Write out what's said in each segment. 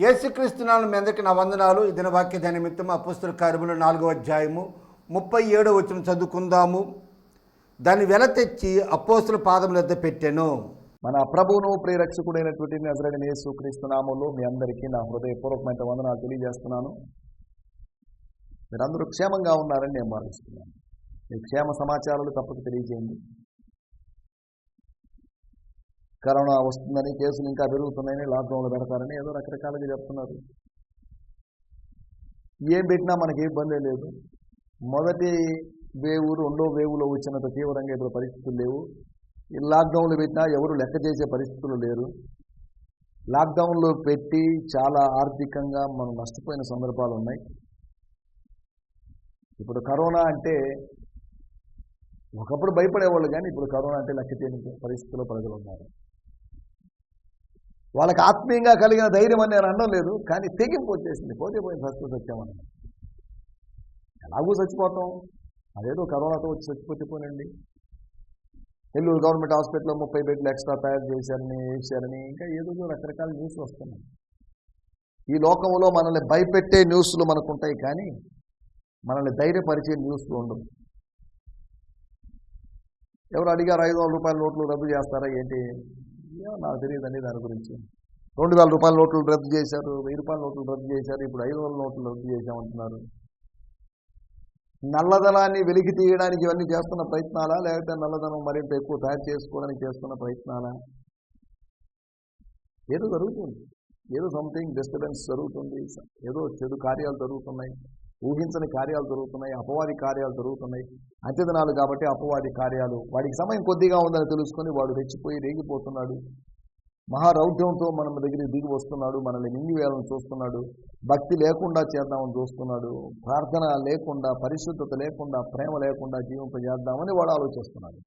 యేసుక్రీస్తునాలు మీ అందరికీ నా వందనాలు. ఈ దిన వాక్య నిమిత్తం అపుస్తుల కార్యములు నాలుగో అధ్యాయము ముప్పై ఏడో వచ్చిన చదువుకుందాము. దాన్ని వెల తెచ్చి అపోస్తుల పాదముల వద్ద పెట్టాను. మన ప్రభువును ప్రియరక్షకుడైనటువంటి నజరడిన యేసు మీ అందరికీ నా హృదయపూర్వకమైన వందనాలు తెలియజేస్తున్నాను. మీరందరూ క్షేమంగా ఉన్నారని నేను భావిస్తున్నాను. మీ క్షేమ సమాచారాలు తప్పక తెలియజేయండి. కరోనా వస్తుందని కేసులు ఇంకా పెరుగుతున్నాయని లాక్డౌన్లో పెడతారని ఏదో రకరకాలుగా చెప్తున్నారు. ఏం పెట్టినా మనకి ఏ ఇబ్బంది లేదు. మొదటి వేవు రెండో వేవులో వచ్చినంత తీవ్రంగా ఇప్పుడు పరిస్థితులు లేవు. ఈ లాక్డౌన్లు పెట్టినా ఎవరు లెక్క చేసే పరిస్థితులు లేరు. లాక్డౌన్లో పెట్టి చాలా ఆర్థికంగా మనం నష్టపోయిన సందర్భాలు ఉన్నాయి. ఇప్పుడు కరోనా అంటే ఒకప్పుడు భయపడేవాళ్ళు కానీ ఇప్పుడు కరోనా అంటే లెక్క చేయని పరిస్థితుల్లో ప్రజలు ఉన్నారు. వాళ్ళకి ఆత్మీయంగా కలిగిన ధైర్యం అని నేను అనడం లేదు కానీ తెగింపు వచ్చేసింది. పోతే పోయిన ఫస్ట్ సత్యమని ఎలాగూ చచ్చిపోతాం? అదేదో కరోనాతో వచ్చి చచ్చిపోతే పోనండి. నెల్లూరు గవర్నమెంట్ హాస్పిటల్లో ముప్పై బెడ్లు ఎక్స్ట్రా తయారు చేశారని వేశారని ఇంకా ఏదో రకరకాల న్యూస్ వస్తున్నాయి. ఈ లోకంలో మనల్ని భయపెట్టే న్యూస్లు మనకు ఉంటాయి కానీ మనల్ని ధైర్యపరిచే న్యూస్లు ఉండవు. ఎవరు అడిగారు ఐదు వందల రూపాయల నోట్లు రద్దు చేస్తారా ఏంటి? నాకు తెలియదండి దాని గురించి. రెండు వేల రూపాయల నోట్లు రద్దు చేశారు వెయ్యి రూపాయల నోట్లు రద్దు చేశారు ఇప్పుడు ఐదు వందల నోట్లు రద్దు చేశామంటున్నారు. నల్లధనాన్ని వెలికి తీయడానికి ఇవన్నీ చేస్తున్న ప్రయత్నాలా? లేకపోతే నల్లధనం మరింత ఎక్కువ తయారు చేసుకోవడానికి చేస్తున్న ప్రయత్నాలా? ఏదో జరుగుతుంది. ఏదో సంథింగ్ డిస్టర్బెన్స్ జరుగుతుంది. ఏదో చెడు కార్యాలు జరుగుతున్నాయి. ఊహించని కార్యాలు జరుగుతున్నాయి అపవాది కార్యాలు జరుగుతున్నాయి అంత్యదినాలు కాబట్టి అపవాది కార్యాలు. వాడికి సమయం కొద్దిగా ఉందని తెలుసుకొని వాడు రెచ్చిపోయి రేగిపోతున్నాడు. మహారౌద్యంతో మన దగ్గరికి దిగి వస్తున్నాడు మనల్ని మింగివేయాలని చూస్తున్నాడు భక్తి లేకుండా చేద్దామని చూస్తున్నాడు ప్రార్థన లేకుండా పరిశుద్ధత లేకుండా ప్రేమ లేకుండా జీవింపజేద్దామని వాడు ఆలోచిస్తున్నాడు.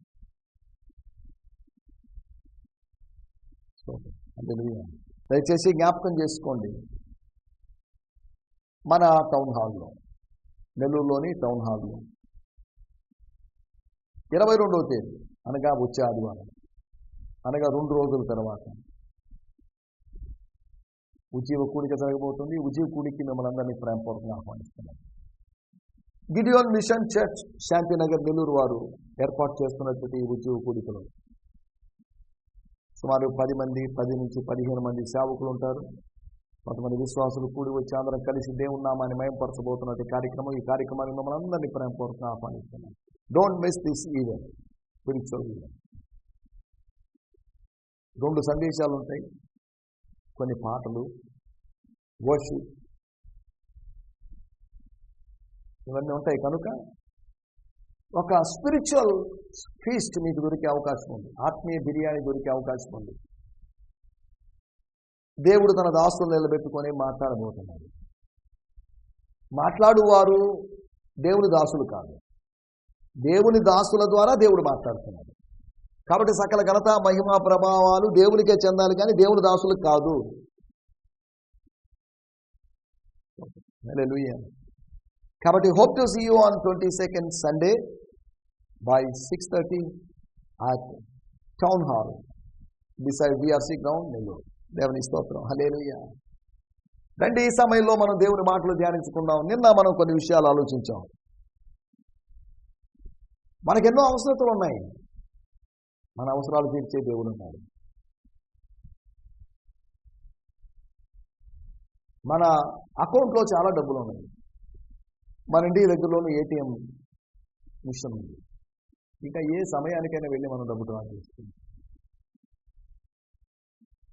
దయచేసి జ్ఞాపకం చేసుకోండి. మన టౌన్ హాల్లో నెల్లూరులోని టౌన్ హాల్లో. ఇరవై రెండవ తేదీ అనగా వచ్చే ఆదివారం అనగా రెండు రోజుల తర్వాత. ఉజీవ కూడిక జరగబోతుంది. ఉజీవ కూడికి మిమ్మల్ని అందరినీ ప్రేమపూర్వకంగా ఆహ్వానిస్తున్నాం Gideon mission church Shantinagar Nellore వారు ఏర్పాటు చేస్తున్నటువంటి ఈ ఉద్యోగ కూడికలో సుమారు పది మంది పది నుంచి పదిహేను మంది సేవకులు ఉంటారు. కొంతమంది విశ్వాసులు కూడి వచ్చి అందరం కలిసి దేవుని నామాన్ని మయంపరచబోతున్నటువంటి కార్యక్రమం ఈ కార్యక్రమాన్ని మిమ్మల్ని అందరినీ ప్రేమపూర్వకంగా ఆహ్వానిస్తున్నాను don't miss this event spiritual event రెండు సందేశాలు ఉంటాయి. కొన్ని పాటలు వర్షిప్ ఇవన్నీ ఉంటాయి కనుక ఒక స్పిరిచువల్ ఫీస్ట్ మీకు దొరికే అవకాశం ఉంది. ఆత్మీయ బిర్యానీ దొరికే అవకాశం ఉంది. దేవుడు తన దాసులు నిలబెట్టుకొని మాట్లాడబోతున్నాడు. మాట్లాడువారు దేవుని దాసులు కాదు. దేవుని దాసుల ద్వారా దేవుడు మాట్లాడుతున్నాడు. కాబట్టి సకల ఘనత మహిమ ప్రభావాలు దేవునికే చెందాలి కానీ దేవుని దాసులు కాదు. కాబట్టి hope to see you on twenty second Sunday by six thirty at town hall beside VRC ground Nellore. దేవుని స్తోత్రం. హలేలుయ్య రండి ఈ సమయంలో మనం దేవుని మాటలు ధ్యానించుకుందాం. నిన్న మనం కొన్ని విషయాలు ఆలోచించాం. మనకెన్నో అవసరతలు ఉన్నాయి మన అవసరాలు తీర్చే దేవుడు ఉన్నాడు. మన అకౌంట్లో చాలా డబ్బులు ఉన్నాయి మన ఇంటి దగ్గరలోనూ ఏటీఎం మిషన్ ఉంది. ఇంకా ఏ సమయానికైనా వెళ్ళి మనం డబ్బు డ్రా చేస్తుంది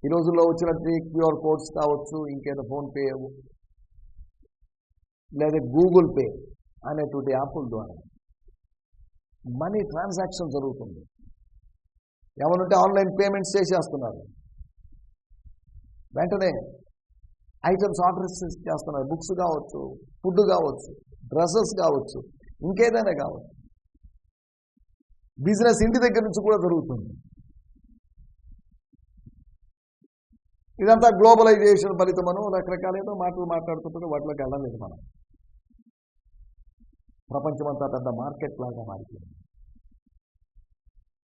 ఈ రోజుల్లో వచ్చినట్టు క్యూఆర్ కోడ్స్ కావచ్చు ఇంకేదో ఫోన్పే లేదా గూగుల్ పే అనేటువంటి యాప్ల ద్వారా మనీ ట్రాన్సాక్షన్ జరుగుతుంది. ఏమనుంటే ఆన్లైన్ పేమెంట్స్ చేసేస్తున్నారు. వెంటనే ఐటమ్స్ ఆర్డర్స్ చేస్తున్నారు. బుక్స్ కావచ్చు ఫుడ్ కావచ్చు డ్రెస్సెస్ కావచ్చు ఇంకేదైనా కావచ్చు. బిజినెస్ ఇంటి దగ్గర నుంచి కూడా జరుగుతుంది. ఇదంతా గ్లోబలైజేషన్ ఫలితమను రకరకాల ఏదో మాటలు మాట్లాడుతుంటే వాటిలోకి వెళ్ళలేదు మనం. ప్రపంచమంతా పెద్ద మార్కెట్ లాగా మారిపోయింది.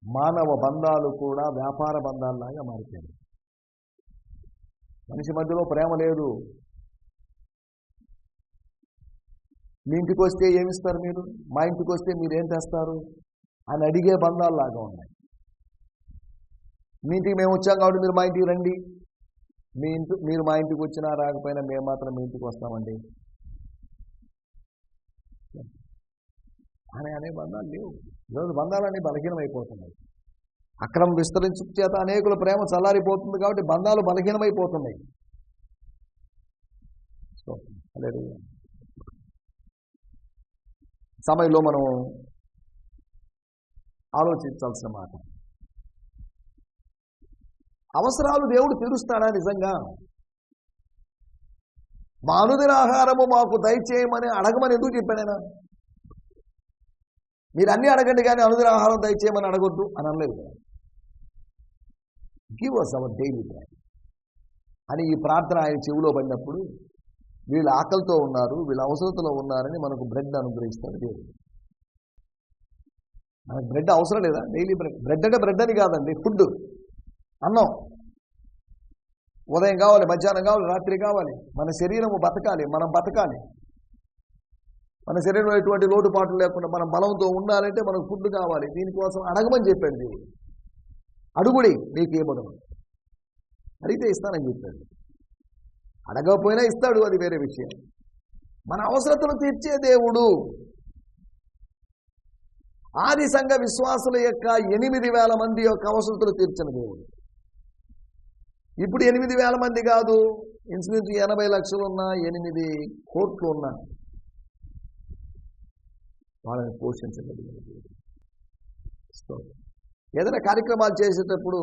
మానవ బంధాలు కూడా వ్యాపార బంధాలలాగా మారిపోయాయి మనిషి మధ్యలో ప్రేమ లేదు. మీ ఇంటికి వస్తే ఏమిస్తారు మీరు? మా ఇంటికి వస్తే మీరేం తెస్తారు అని అడిగే బంధాలు లాగా ఉన్నాయి. మీ ఇంటికి మేము వచ్చాం కాబట్టి మీరు మా ఇంటికి రండి. మీ ఇంటి మీరు మా ఇంటికి వచ్చినా రాకపోయినా మేము మాత్రం మీ ఇంటికి వస్తామండి. అని అనే బంధాలు లేవు. ఈరోజు బంధాలన్నీ బలహీనమైపోతున్నాయి. అక్రమం విస్తరించు చేత అనేకుల ప్రేమ చల్లారిపోతుంది కాబట్టి బంధాలు బలహీనమైపోతున్నాయి. సో, లేదు సమయంలో మనం ఆలోచించాల్సిన మాట. అవసరాలు దేవుడు తీరుస్తాడా నిజంగా? మా ఆహారము మాకు దయచేయమని అడగమని ఎందుకు చెప్పాడైనా మీరు అన్నీ అడగండి కానీ అనుదిన ఆహారం దయచేయమని అడగొద్దు అని అనలేదు. Give us our daily bread అని ఈ ప్రార్థన ఆయన చెవిలో పడినప్పుడు వీళ్ళు ఆకలితో ఉన్నారు వీళ్ళ అవసరతలో ఉన్నారని మనకు బ్రెడ్ అనుగ్రహిస్తాడు దేవుడు. మనకు బ్రెడ్ అవసరం లేదా? డైలీ బ్రెడ్ బ్రెడ్ అంటే బ్రెడ్ అని కాదండి ఫుడ్ అన్నం. ఉదయం కావాలి మధ్యాహ్నం కావాలి రాత్రి కావాలి. మన శరీరము బతకాలి మనం బతకాలి. మన శరీరంలో ఎటువంటి లోటుపాట్లు లేకుండా మనం బలంతో ఉండాలంటే మనకు ఫుడ్ కావాలి. దీనికోసం అడగమని చెప్పాడు దేవుడు. అడుగుడి నీకు ఏమను అడిగితే ఇస్తానని చెప్పాడు. అడగకపోయినా ఇస్తాడు అది వేరే విషయం. మన అవసరతను తీర్చే దేవుడు. ఆది సంఘ విశ్వాసుల యొక్క ఎనిమిది వేల మంది యొక్క అవసరతలు తీర్చిన దేవుడు. ఇప్పుడు ఎనిమిది వేల మంది కాదు. ఇంచుమించు ఎనభై లక్షలు ఉన్నా ఎనిమిది కోట్లు ఉన్నా వాళ్ళని పోషించగలిగిన ఏదైనా కార్యక్రమాలు చేసేటప్పుడు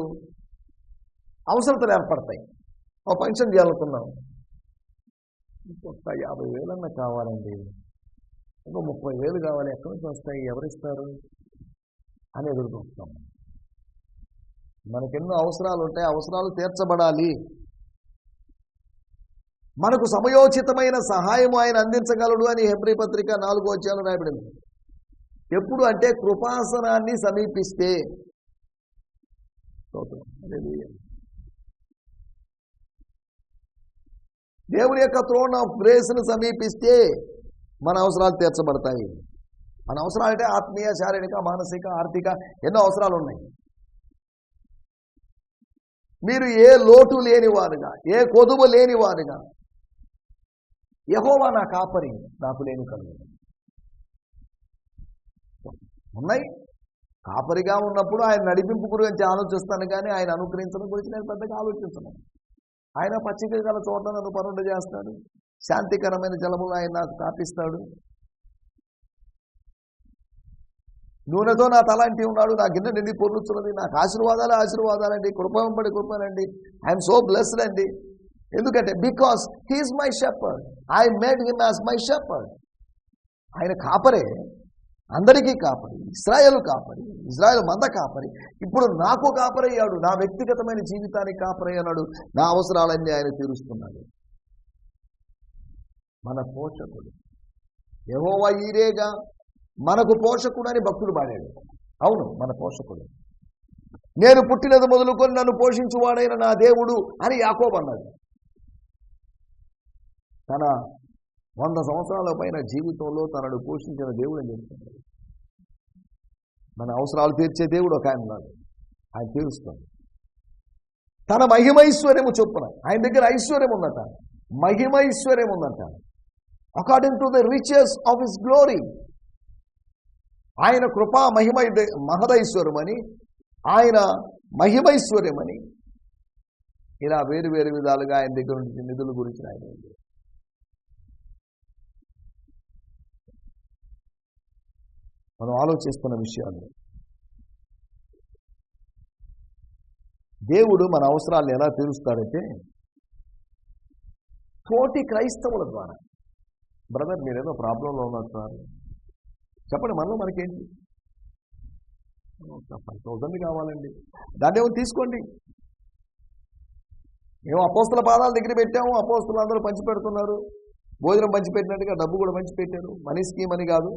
అవసరతలు ఏర్పడతాయి. ఒక ఫంక్షన్ చేయాలనుకున్నాం ఇంకొక యాభై వేలన్నా కావాలండి. ఇంకో ముప్పై వేలు కావాలి. ఎక్కడి నుంచి వస్తాయి? ఎవరిస్తారు? అని ఎదురు మనకెన్నో అవసరాలు ఉంటాయి అవసరాలు తీర్చబడాలి. మనకు సమయోచితమైన సహాయం ఆయన అందించగలడు అని హెబ్రి పత్రిక నాలుగో వచ్చాను రాయబడింది. ఎప్పుడు అంటే కృపాసనాన్ని సమీపిస్తే. దేవుని యొక్క త్రోన్ ఆఫ్ గ్రేస్ను సమీపిస్తే మన అవసరాలు తీర్చబడతాయి. మన అవసరాలు అంటే ఆత్మీయ శారీరక మానసిక ఆర్థిక ఎన్నో అవసరాలు ఉన్నాయి మీరు ఏ లోటు లేనివారుగా ఏ కొదువు లేనివారుగా యహోవా నా కాపరి నాకు లేని కలుగు ఉన్నాయి. కాపరిగా ఉన్నప్పుడు ఆయన నడిపింపు గురించి ఆలోచిస్తాను కానీ ఆయన అనుగ్రహించడం గురించి నేను పెద్దగా ఆలోచించను. ఆయన పచ్చిక గల చోట నన్ను పనుండ చేస్తాడు. శాంతికరమైన జలములు ఆయన నాకు తాపిస్తాడు. నూనెతో నా తలాంటి ఉన్నాడు నా గిన్నె నిండి పొర్లుతున్నది నాకు ఆశీర్వాదాలు ఆశీర్వాదాలండి కృపంపడి కృపనండి ఐఎమ్ సో బ్లెస్డ్ అండి. ఎందుకంటే because he is my shepherd I made him as my shepherd ఆయన కాపరే అందరికీ కాపరి ఇజ్రాయెల్ కాపరి ఇజ్రాయెల్ మంద కాపరి. ఇప్పుడు నాకు కాపరయ్యాడు నా వ్యక్తిగతమైన జీవితానికి కాపరై అన్నాడు నా అవసరాలన్నీ ఆయన తీరుస్తున్నాడు. మన పోషకుడు. ఏవో ఈరేగా మనకు పోషకుడు అని భక్తుడు పాడాడు అవును మన పోషకుడు. నేను పుట్టినది మొదలుకొని నన్ను పోషించువాడైన నా దేవుడు అని యాకోబు అన్నాడు. తన వంద సంవత్సరాల పైన జీవితంలో తనను పోషించిన దేవుడు అని చెప్తున్నాడు. మన అవసరాలు తీర్చే దేవుడు ఒక ఆయన ఉన్నాడు. ఆయన తీరుస్తాడు తన మహిమైశ్వర్యము చొప్పున ఆయన దగ్గర ఐశ్వర్యం ఉందట మహిమైశ్వర్యం ఉందట according to the riches of his glory ఆయన కృపా మహిమ మహదైశ్వరమని ఆయన మహిమైశ్వర్యమని ఇలా వేరు వేరు విధాలుగా ఆయన దగ్గర నుంచి నిధుల గురించి ఆయన మనం ఆలోచిస్తున్న విషయాలు. దేవుడు మన అవసరాలను ఎలా తీరుస్తాడంటే తోటి క్రైస్తవుల ద్వారా. బ్రదర్ మీరేదో ప్రాబ్లంలో ఉన్నారు సార్? చెప్పండి మనలో మనకేంటి? ఫైవ్ థౌసండ్ కావాలండి. దాన్ని ఏమో తీసుకోండి. మేము అపోస్తుల పాదాల దగ్గర పెట్టాము అపోస్తులు అందరూ పంచి పెడుతున్నారు భోజనం పంచిపెట్టినట్టుగా డబ్బు కూడా పంచిపెట్టారు. మనీ స్కీమ్ అని కాదు.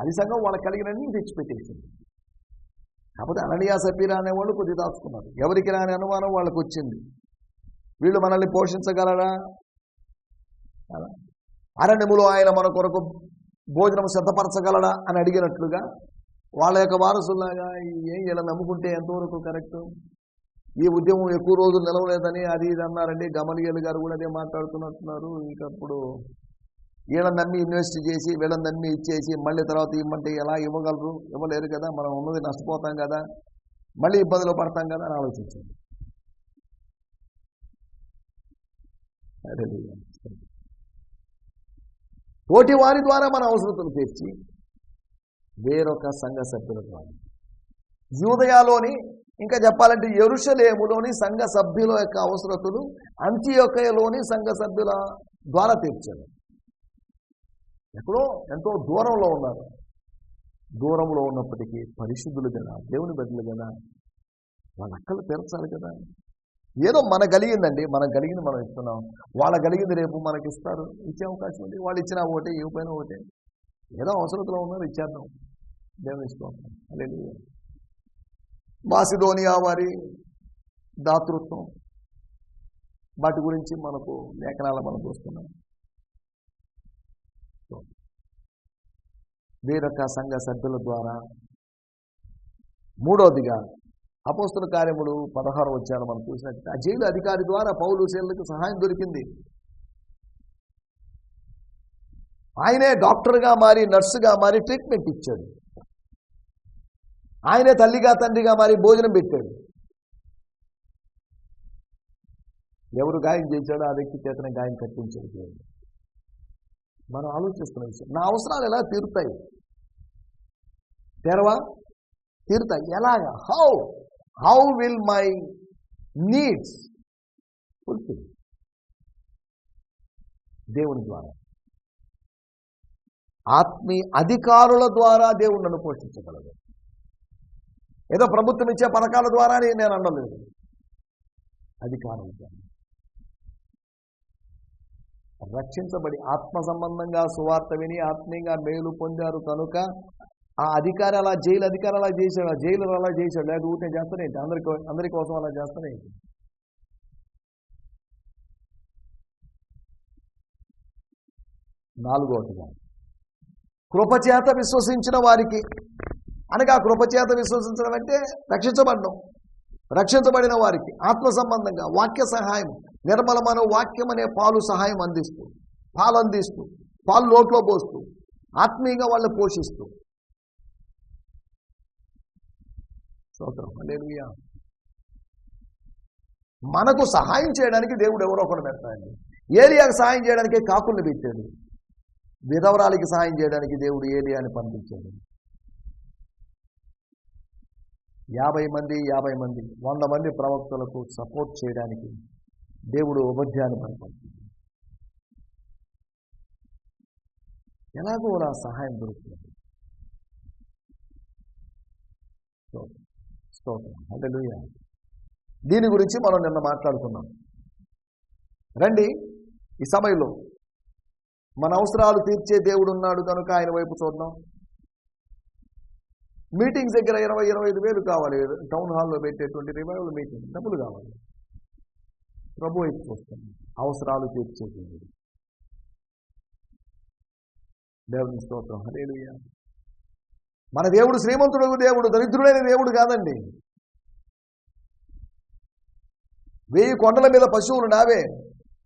అది సంఘం వాళ్ళకి కలిగినన్ని తెచ్చిపెట్టేసింది. కాకపోతే అననియా సపీరా అనేవాళ్ళు కొద్దిగా దాచుకున్నారు. ఎవరికి రాని అనుమానం వాళ్ళకు వచ్చింది వీళ్ళు మనల్ని పోషించగలరా? అలా. అరణ్యములో ఆయన మన కొరకు భోజనం సిద్ధపరచగలడా అని అడిగినట్లుగా వాళ్ళ యొక్క వారసులాగా ఏం ఇలా నమ్ముకుంటే ఎంతవరకు కరెక్ట్ ఈ ఉద్యమం ఎక్కువ రోజులు నిలవలేదని అది ఇది అన్నారండి. గమలియలు గారు కూడా అదే మాట్లాడుతున్నట్టున్నారు. ఇంకప్పుడు వీళ్ళని నమ్మి ఇన్వెస్ట్ చేసి వీళ్ళని నమ్మి ఇచ్చేసి మళ్ళీ తర్వాత ఇమ్మంటే ఎలా ఇవ్వగలరు? ఇవ్వలేరు కదా. మనం ఉన్నది నష్టపోతాం కదా. మళ్ళీ ఇబ్బందులు పడతాం కదా అని ఆలోచించండి అదే తోటి వారి ద్వారా మన అవసరతను తీర్చి వేరొక సంఘ సభ్యుల ద్వారా యూదయాలోని ఇంకా చెప్పాలంటే ఎరుషలేములోని సంఘ సభ్యుల యొక్క అవసరతలు అంత్యొకయలోని సంఘ సభ్యుల ద్వారా తీర్చారు. ఎక్కడో ఎంతో దూరంలో ఉన్నారు. దూరంలో ఉన్నప్పటికీ పరిశుద్ధులు కదా దేవుని బిడ్డలు కదా వాళ్ళ అక్కలు తీర్చాలి కదా. ఏదో మనకు కలిగిందండి మనం కలిగింది మనం ఇస్తున్నాం. వాళ్ళ కలిగింది రేపు మనకి ఇస్తారు ఇచ్చే అవకాశం ఉంది. వాళ్ళు ఇచ్చినా ఒకటే ఇవ్వకపోయినా ఒకటే ఏదో అవసరతలో ఉన్నారు ఇచ్చేద్దాం. దేవుని ఇష్టం. లేదు మాసిదోనియా వారి దాతృత్వం. వాటి గురించి మనకు లేఖనాలు మనం చూస్తున్నాం. వేరొక సంఘ సభ్యుల ద్వారా మూడవదిగా అపోస్తుల కార్యములు పదహారు వచ్చాను మనం చూసినట్టు ఆ జైలు అధికారి ద్వారా పౌలు శైలకు సహాయం దొరికింది. ఆయనే డాక్టర్గా మారి నర్సుగా మారి ట్రీట్మెంట్ ఇచ్చాడు. ఆయనే తల్లిగా తండ్రిగా మారి భోజనం పెట్టాడు. ఎవరు గాయం చేశాడో ఆ వ్యక్తి చేతనే గాయం కట్టించాడు దేవుడు. మనం ఆలోచిస్తున్న విషయం నా అవసరాలు ఎలా తీరుతాయి? తెరవా? తీరుతాయి. ఎలాగా? How how will my needs fulfil దేవుని ద్వారా. ఆత్మీ అధికారుల ద్వారా దేవుడు నన్ను పోషించగలదు ఏదో ప్రభుత్వం ఇచ్చే పథకాల ద్వారా నేను అనలేదు. అధికారుల ద్వారా. రక్షించబడి ఆత్మ సంబంధంగా సువార్త విని ఆత్మీయంగా మేలు పొందారు కనుక ఆ అధికారి అలా జైలు అధికారి అలా చేశాడు ఆ జైలు అలా చేశాడు. లేదా ఊరికే చేస్తానేంటి అందరికి అందరి కోసం అలా చేస్తానేంటి నాలుగోటిగా కృపచేత విశ్వసించిన వారికి అనగా కృపచేత విశ్వసించడం అంటే రక్షించబడడం రక్షించబడిన వారికి ఆత్మ సంబంధంగా వాక్య సహాయం నిర్మలమైన వాక్యం అనే పాలు సహాయం అందిస్తూ పాలు అందిస్తూ పాలు లోట్లో పోస్తూ ఆత్మీయంగా వాళ్ళని పోషిస్తూ స్తోత్రం. హల్లెలూయా. మనకు సహాయం చేయడానికి దేవుడు ఎవరో ఒకరు పెడతాడండి ఏలియాకు సహాయం చేయడానికి కాకుల్ని పెట్టాడు. విధవరాలకి సహాయం చేయడానికి దేవుడు ఏలియాని పంపించాడు. యాభై మంది యాభై మంది వంద మంది ప్రవక్తలకు సపోర్ట్ చేయడానికి దేవుడు ఉపాధ్యాన్ని పంపించాడు. ఎలాగో నా సహాయం దొరుకుతుంది. స్తోత్రం. స్తోత్రం దీని గురించి మనం నిన్న మాట్లాడుకున్నాం. రండి ఈ సమయంలో మన అవసరాలు తీర్చే దేవుడు ఉన్నాడు కనుక ఆయన వైపు చూద్దాం. మీటింగ్స్ దగ్గర ఇరవై ఇరవై ఐదు వేలు కావాలి. టౌన్ హాల్లో పెట్టేటువంటి రివైవల్ మీటింగ్ డబ్బులు కావాలి. ప్రభు వైపు చూస్తుంది అవసరాలు తీర్చే దేవుడు. దేవుని స్తోత్రం. హల్లెలూయా. మన దేవుడు శ్రీమంతుడు దేవుడు దరిద్రుడైన దేవుడు కాదండి. వెయ్యి కొండల మీద పశువులు నావే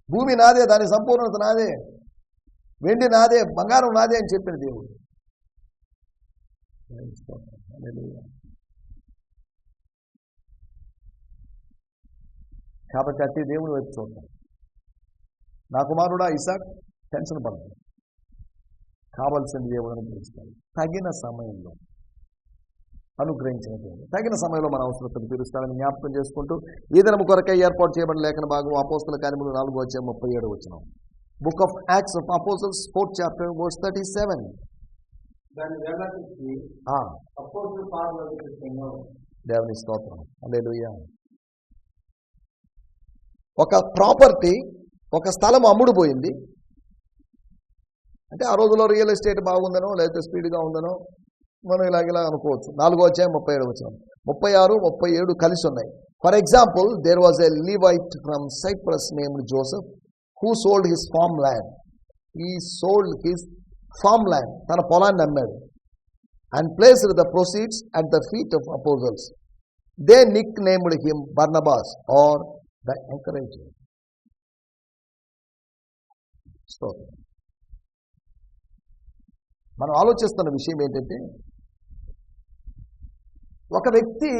భూమి నాదే దాని సంపూర్ణత నాదే వెండి నాదే బంగారం నాదే అని చెప్పిన దేవుడు. కాబట్టి అట్టి దేవుని వైపు చూద్దాం. నా కుమారుడా ఇసాక్ టెన్షన్ పడుతుంది కావలసిన దేవుడిని పిలుస్తాడు తగిన సమయంలో అనుగ్రహించిన దేవుడు తగిన సమయంలో మన అవసరతను తీరుస్తాడని జ్ఞాపకం చేసుకుంటూ ఈ దినము కొరకై ఏర్పాటు చేయబడిన లేఖన భాగం అపోస్తుల కార్యములు నాలుగు వచ్చే ముప్పై ఏడు వచ్చిన book of Acts of Apostles fourth chapter verse thirty seven దేవుని స్తోత్రం. హల్లెలూయా. ఒక ప్రాపర్టీ ఒక స్థలం అమ్ముడు పోయింది అంటే ఆ రోజుల్లో రియల్ ఎస్టేట్ బాగుందనో లేకపోతే స్పీడ్గా ఉందనో మనం ఇలాగ ఇలా అనుకోవచ్చు. నాలుగో వచ్చాయి ముప్పై ఏడు వచ్చాం ముప్పై ఆరు ముప్పై ఏడు కలిసి ఉన్నాయి. For example there was a Levite from Cyprus named Joseph who sold his farm land ఈ సోల్డ్ హిస్ ఫార్మ్ ల్యాండ్ తన పొలాన్ని అమ్మాడు. And placed the proceeds at the feet of apostles they nicknamed him Barnabas or the encourage స్తోత్రం మనం ఆలోచిస్తున్న విషయం ఏంటంటే ఒక వ్యక్తి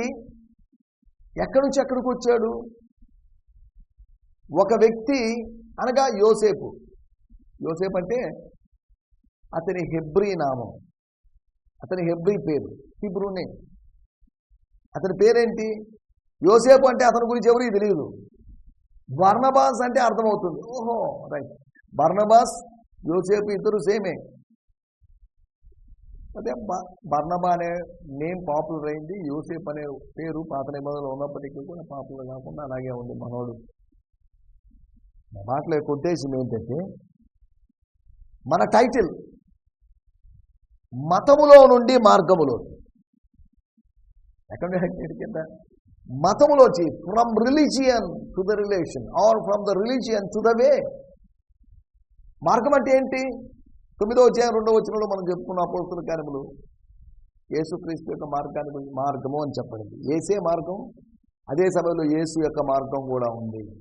ఎక్కడి నుంచి ఎక్కడికి వచ్చాడు? ఒక వ్యక్తి అనగా యోసేపు. యోసేపు అంటే అతని హెబ్రీ నామం. అతని హెబ్రీ పేరు హిబ్రూనే అతని పేరేంటి? యోసేపు అంటే అతని గురించి ఎవరికి తెలియదు వర్ణబాస్ అంటే అర్థమవుతుంది. ఓహో రైట్. వర్ణబాస్ యోసేపు ఇద్దరు సేమే. అదే బర్ణబా అనే నేమ్ పాపులర్ అయింది. యూసేఫ్ అనే పేరు పాత నిబంధనలు ఉన్నప్పటికీ కూడా పాపులర్ కాకుండా అలాగే ఉంది మనోడు. నా యొక్క ఉద్దేశం ఏంటంటే మన టైటిల్ మతములో నుండి మార్గములో ఎక్కడ కింద? మతములోచి from religion to the relation or from the religion to the way మార్గం అంటే ఏంటి? తొమ్మిదో అధ్యాయం రెండో వచనంలో మనం చెప్పుకున్న అపోస్తుల కార్యములు. యేసుక్రీస్తు యొక్క మార్గాన్ని గురించి మార్గము అని చెప్పండి. ఏసే మార్గం అదే సమయంలో యేసు యొక్క మార్గం కూడా ఉంది.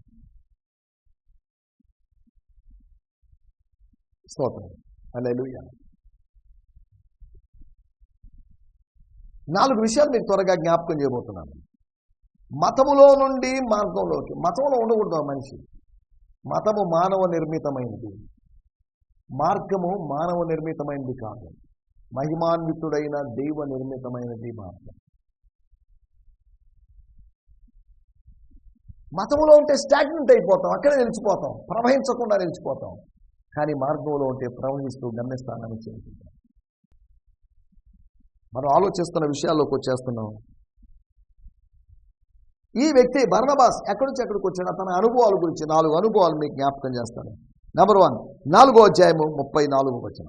స్తోత్రం. హల్లెలూయా. నాలుగు విషయాలు మీకు త్వరగా జ్ఞాపకం చేయబోతున్నాను. మతములో నుండి మార్గంలోకి మతంలో ఉండకూడదు మనిషి. మతము మానవ నిర్మితమైనది. మార్గము మానవ నిర్మితమైనది కాదు. మహిమాన్వితుడైన దైవ నిర్మితమైనది మార్గం. మతంలో ఉంటే స్టాగ్నెంట్ అయిపోతాం అక్కడే నిలిచిపోతాం ప్రవహించకుండా నిలిచిపోతాం. కానీ మార్గంలో ఉంటే ప్రవహిస్తూ గమ్యస్థానాన్ని చేరుకుంటాం. మనం ఆలోచిస్తున్న విషయాల్లోకి వచ్చేస్తున్నాం. ఈ వ్యక్తి బర్ణబాస్ ఎక్కడి నుంచి ఎక్కడికి వచ్చాడు తన అనుభవాల గురించి నాలుగు అనుభవాలు మీకు జ్ఞాపకం చేస్తాను. నెంబర్ వన్ నాలుగో అధ్యాయము ముప్పై నాలుగు వచ్చిన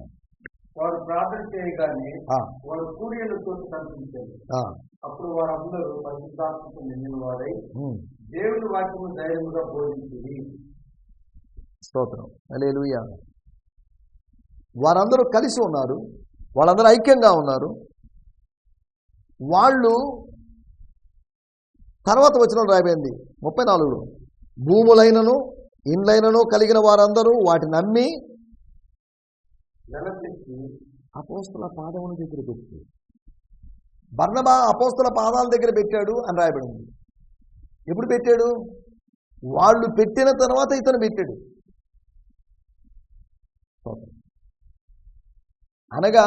వారు ప్రార్థన చేయగానే ఆ, వారు సూర్యులతో కనిపించారు ఆ, అప్పుడు వారందరూ పరిశుద్ధాత్మకు నిండిన వారై ఉమ్, దేవుని వాక్యము ధైర్యముగా బోధించింది స్తోత్రం. హల్లెలూయా. వారందరూ కలిసి ఉన్నారు. వాళ్ళందరూ ఐక్యంగా ఉన్నారు. వాళ్ళు తర్వాత వచ్చిన రాయబడింది. ముప్పై నాలుగులో భూములైనను ఇండ్లైనను కలిగిన వారందరూ వాటిని నమ్మి అపోస్తుల పాదముల దగ్గర పెట్టి బర్ణబా అపోస్తుల పాదాల దగ్గర పెట్టాడు అని రాయబడింది. ఎప్పుడు పెట్టాడు? వాళ్ళు పెట్టిన తర్వాత ఇతను పెట్టాడు. అనగా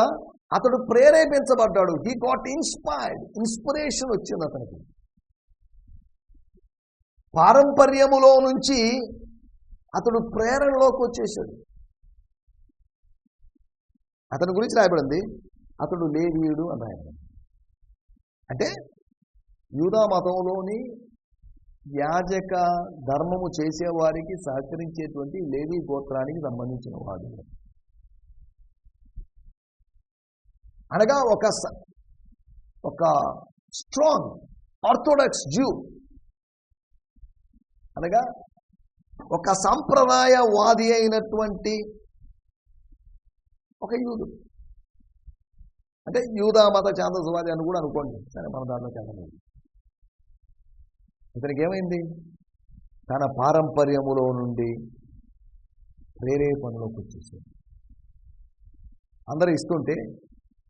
అతడు ప్రేరేపించబడ్డాడు. హీ గాట్ ఇన్స్పైర్డ్ ఇన్స్పిరేషన్ వచ్చింది అతనికి. పారంపర్యములో నుంచి అతడు ప్రేరణలోకి వచ్చేసాడు అతని గురించి రాయబడింది అతడు లేవీయుడు అని రాయబడింది. అంటే యూదా మతంలోని యాజక ధర్మము చేసేవారికి సహకరించేటువంటి లేవీ గోత్రానికి సంబంధించిన వాడు. అనగా ఒక స- ఒక స్ట్రాంగ్ ఆర్థోడాక్స్ జ్యూ అనగా ఒక సాంప్రదాయవాది అయినటువంటి ఒక యూదు అంటే యూదా మత ఛాందసవాది అని కూడా అనుకోండి. సరే మన దాంట్లో ఛాందసవాది. ఇతనికి ఏమైంది? తన పారంపర్యములో నుండి ప్రేరేపణలోకి వచ్చేసింది అందరూ ఇస్తుంటే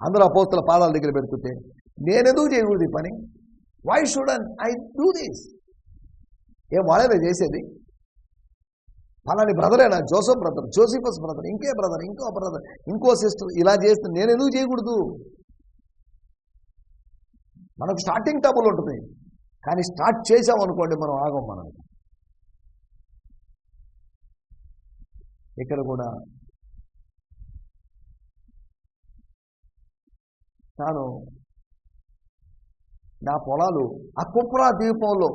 అందరూ అపోస్తుల పాదాల దగ్గర పెడుతుంటే నేనెందుకు చేయకూడదు పని? Why should I do this ఏం వాళ్ళేనా చేసేది? ఫలాని బ్రదరేనా జోసఫ్ బ్రదర్ జోసిఫస్ బ్రదర్ ఇంకే బ్రదర్ ఇంకో బ్రదర్ ఇంకో సిస్టర్ ఇలా చేస్తే నేను ఎందుకు చేయకూడదు? మనకు స్టార్టింగ్ టబుల్ ఉంటుంది. కానీ స్టార్ట్ చేసాం అనుకోండి మనం ఆగం మనం. ఇక్కడ కూడా తాను నా పొలాలు ఆ కుప్రా ద్వీపంలో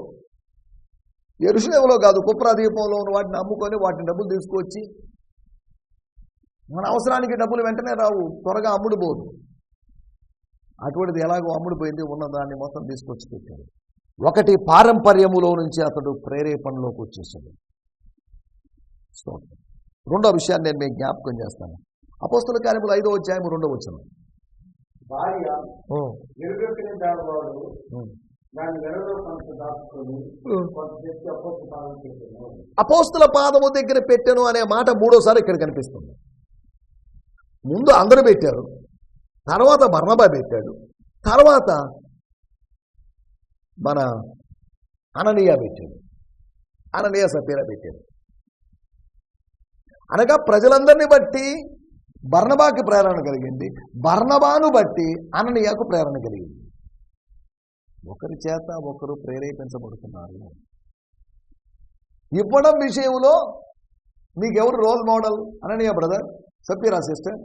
ఎరుసలేములో కాదు కుప్రా ద్వీపంలో ఉన్న వాటిని అమ్ముకొని వాటిని డబ్బులు తీసుకొచ్చి మన అవసరానికి డబ్బులు వెంటనే రావు త్వరగా అమ్ముడు పోదు. అటువంటిది ఎలాగో అమ్ముడిపోయింది ఉన్న దాన్ని మొత్తం తీసుకొచ్చి పెట్టాడు ఒకటి పారంపర్యములో నుంచి అతడు ప్రేరేపణలోకి వచ్చేసాడు. రెండో విషయాన్ని నేను మీకు జ్ఞాపకం చేస్తాను. అపోస్తుల కార్యములు ఐదో అధ్యాయం రెండో వచ్చిన అపోస్తుల పాదము దగ్గర పెట్టాను అనే మాట మూడోసారి ఇక్కడ కనిపిస్తుంది. ముందు అందరూ పెట్టారు. తర్వాత బర్ణబా పెట్టాడు. తర్వాత మన అననీయ పెట్టాడు. అననీయ సపీర పెట్టాడు. అనగా ప్రజలందరినీ బట్టి బర్ణబాకి ప్రేరణ కలిగింది. బర్ణబాను బట్టి అననీయకు ప్రేరణ కలిగింది. ఒకరి చేత ఒకరు ప్రేరేపించబడుతున్నారు. ఇవ్వడం విషయంలో మీకెవరు రోల్ మోడల్? అననీయ బ్రదర్ సపీరా సిస్టర్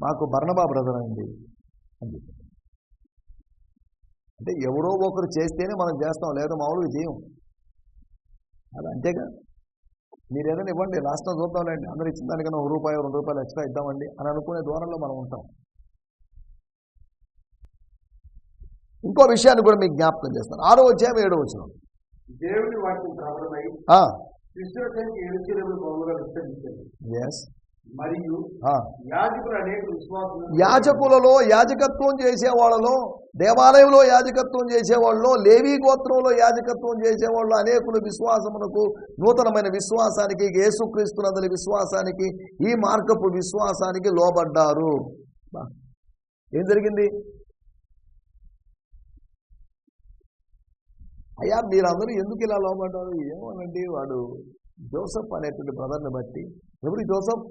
మాకు బర్ణబా బ్రదర్ అండి. అని అంటే ఎవరో ఒకరు చేస్తేనే మనం చేస్తాం లేదా మామూలుగా చేయం. అది అంతేగా? మీరు ఏదైనా ఇవ్వండి లాస్ట్లో చూద్దాంలేండి. అందరు ఇచ్చిన దానికన్నా ఒక రూపాయి రెండు రూపాయలు ఎక్స్ట్రా ఇద్దామండి అని అనుకునే దూరంలో మనం ఉంటాం. ఇంకో విషయాన్ని కూడా మీకు జ్ఞాపకం చేస్తాను. ఆరో అధ్యాయం ఏడో వచ్చిన దేవుని మరియు యాజకులలో యాజకత్వం చేసే వాళ్ళలో దేవాలయంలో యాజకత్వం చేసేవాళ్ళు లేవీ గోత్రంలో యాజకత్వం చేసేవాళ్ళు అనేకులు విశ్వాసమునకు నూతనమైన విశ్వాసానికి యేసుక్రీస్తునందరి విశ్వాసానికి ఈ మార్గపు విశ్వాసానికి లోబడ్డారు. ఏం జరిగింది? అయ్యా మీరందరూ ఎందుకు ఇలా లోపడ్డారు ఏమోనండి వాడు జోసఫ్ అనేటువంటి బ్రదర్ని బట్టి. ఎవరి జోసఫ్?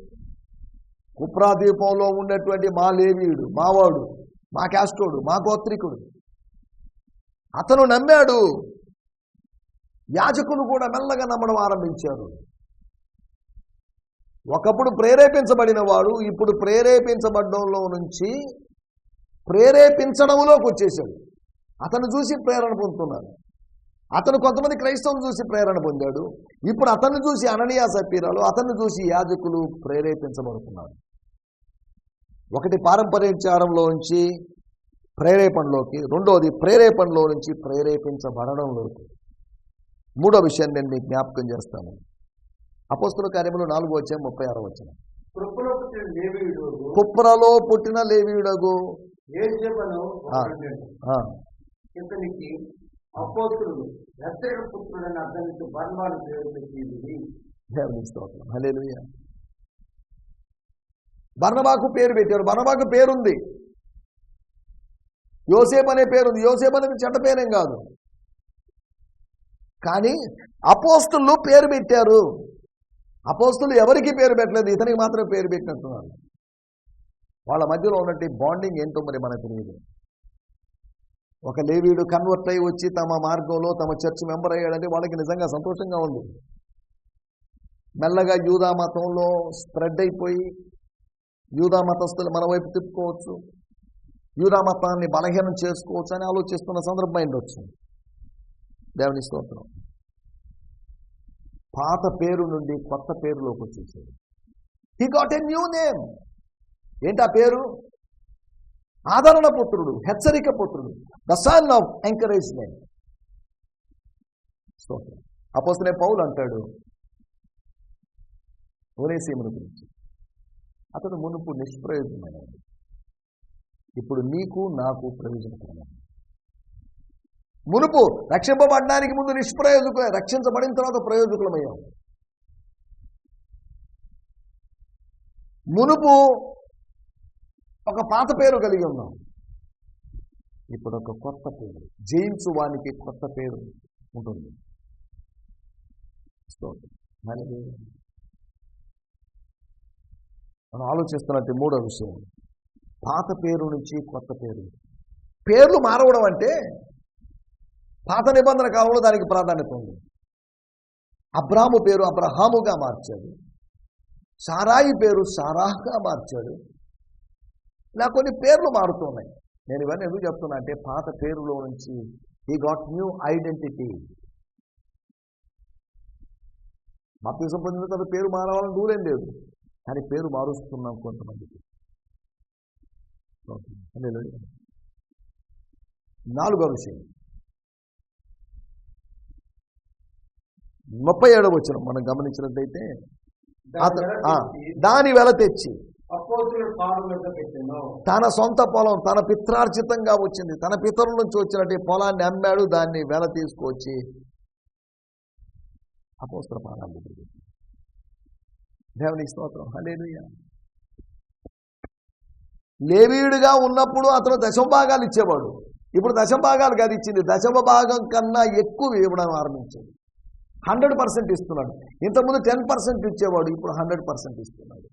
కుప్రాదీపంలో ఉన్నటువంటి మా లేవీయుడు మావాడు మా క్యాస్టోడు మా గోత్రికుడు. అతను నమ్మాడు. యాజకులు కూడా మెల్లగా నమ్మడం ఆరంభించారు. ఒకప్పుడు ప్రేరేపించబడిన వాడు ఇప్పుడు ప్రేరేపించబడంలో నుంచి ప్రేరేపించడంలోకి వచ్చేసాడు అతను చూసి ప్రేరణ పొందుతున్నారు. అతను కొంతమంది క్రైస్తవులు చూసి ప్రేరణ పొందాడు. ఇప్పుడు అతన్ని చూసి అననీయ సపీరాలు అతన్ని చూసి యాజకులు ప్రేరేపించబడుతున్నారు. ఒకటి పారంపర్యాచారంలో నుంచి ప్రేరేపణలోకి రెండోది ప్రేరేపణలో నుంచి ప్రేరేపించబడడంలోకి. మూడో విషయాన్ని నేను మీకు జ్ఞాపకం చేస్తాను. అపోస్తుల కార్యములు నాలుగు వచ్చాం ముప్పై ఆరు వచ్చిన కుప్రలో పుట్టిన లేవీయుడగు అపోతుడు ఆ. పుత్రుడని అర్థమించి బర్మాను పేరు పెట్టింది బర్ణబాకు పేరు పెట్టారు. బర్ణబాకు పేరుంది. యోసేపు అనే పేరుంది. యోసేపు అనేది చెడ్డ పేరేం కాదు. కానీ అపోస్తులు పేరు పెట్టారు. అపోస్తులు ఎవరికి పేరు పెట్టలేదు? ఇతనికి మాత్రం పేరు పెట్టినట్టున్నారు. వాళ్ళ మధ్యలో ఉన్నట్టు బాండింగ్ ఏంటో మరి మనకు తెలియదు. ఒక లేవీడు కన్వర్ట్ అయి వచ్చి తమ మార్గంలో తమ చర్చ్ మెంబర్ అయ్యాడంటే వాళ్ళకి నిజంగా సంతోషంగా ఉంది. మెల్లగా యూదా మతంలో స్ప్రెడ్ అయిపోయి యూదా మతస్థులు మరోవైపు తిప్పుకోవచ్చు యూదా మతాన్ని బలహీనం చేసుకోవచ్చు అని ఆలోచిస్తున్న సందర్భం అయింది వచ్చింది దేవుని స్తోత్రం. పాత పేరు నుండి కొత్త పేరులోకి వచ్చేసాడు. He got a new name ఏంటి ఆ పేరు? ఆదరణ పుత్రుడు హెచ్చరిక పుత్రుడు. ద సన్ ఆఫ్ ఎంకరేజ్మెంట్ స్తోత్రం. అపోస్తలే పౌలు అంటాడు ఓనేసీముని గురించి అతడు మునుపు నిష్ప్రయోజనమైనది ఇప్పుడు నీకు నాకు ప్రయోజనకరమైనది. మునుపు రక్షింపబడడానికి ముందు నిష్ప్రయోజకులే రక్షించబడిన తర్వాత ప్రయోజకులమయ్యాం మునుపు ఒక పాత పేరు కలిగి ఉన్నాం. ఇప్పుడు ఒక కొత్త పేరు. జయించు వానికి కొత్త పేరు ఉంటుంది. మనం ఆలోచిస్తున్నట్టు మూడో విషయం. పాత పేరు నుంచి కొత్త పేరు. పేర్లు మారవడం అంటే పాత నిబంధన కాలంలో దానికి ప్రాధాన్యత ఉంది. అబ్రాము పేరు అబ్రహాముగా మార్చాడు. సారాయి పేరు సారాహగా మార్చాడు. ఇలా కొన్ని పేర్లు మారుతున్నాయి. నేను ఇవన్నీ ఎందుకు చెప్తున్నా అంటే పాత పేరులో నుంచి ఈ గాట్ న్యూ ఐడెంటిటీ బాప్తిజం పొందిన తర్వాత పేరు మారవాలని రూలేం లేదు. కానీ పేరు మారుస్తున్నాం కొంతమందికి. నాలుగో విషయం. ముప్పై ఏడవ వచ్చిన మనం గమనించినట్లయితే ఆ, దాని వెల తెచ్చి. తన సొంత పొలం తన పిత్రార్జితంగా వచ్చింది. తన పితరుల నుంచి వచ్చినట్టు పొలాన్ని అమ్మాడు దాన్ని వెల తీసుకొచ్చి అపోస్త్ర పాదాలు దేవునికి స్తోత్రం. హల్లెలూయా. లేవీయుడిగా ఉన్నప్పుడు అతను దశభాగాలు ఇచ్చేవాడు. ఇప్పుడు దశభాగాలు కాదు ఇచ్చింది. దశమ భాగం కన్నా ఎక్కువ ఇవ్వడం ఆరంభించాడు. హండ్రెడ్ పర్సెంట్ ఇస్తున్నాడు. ఇంతకుముందు టెన్ పర్సెంట్ ఇచ్చేవాడు ఇప్పుడు హండ్రెడ్ పర్సెంట్ ఇస్తున్నాడు.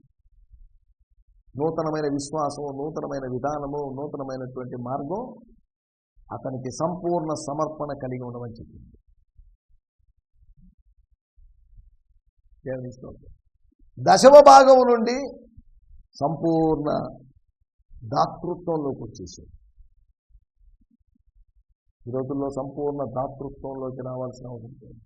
నూతనమైన విశ్వాసము నూతనమైన విధానము నూతనమైనటువంటి మార్గం అతనికి సంపూర్ణ సమర్పణ కలిగి ఉండమని చెప్పింది. దశమ భాగం నుండి సంపూర్ణ దాతృత్వంలోకి వచ్చేసాడు. ఈ రోజుల్లో సంపూర్ణ దాతృత్వంలోకి రావాల్సిన అవసరం ఉంది.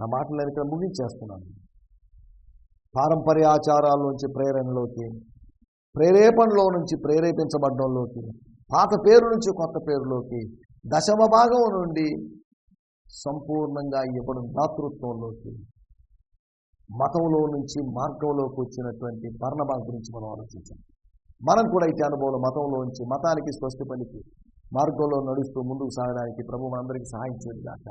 నా మాటలు ఇక్కడ ముగించేస్తున్నాను. పారంపర్య ఆచారాల్లోంచి ప్రేరణలోకి ప్రేరేపణలో నుంచి ప్రేరేపించబడంలోకి పాత పేరు నుంచి కొత్త పేరులోకి దశమ భాగం నుండి సంపూర్ణంగా ఇవ్వడం దాతృత్వంలోకి మతంలో నుంచి మార్గంలోకి వచ్చినటువంటి బర్ణబా గురించి మనం ఆలోచించాం. మనం కూడా అయితే అనుభవం మతంలో నుంచి మతానికి స్వస్తి పలికి మార్గంలో నడుస్తూ ముందుకు సాగడానికి ప్రభు మనందరికీ సహాయం చేయడానికి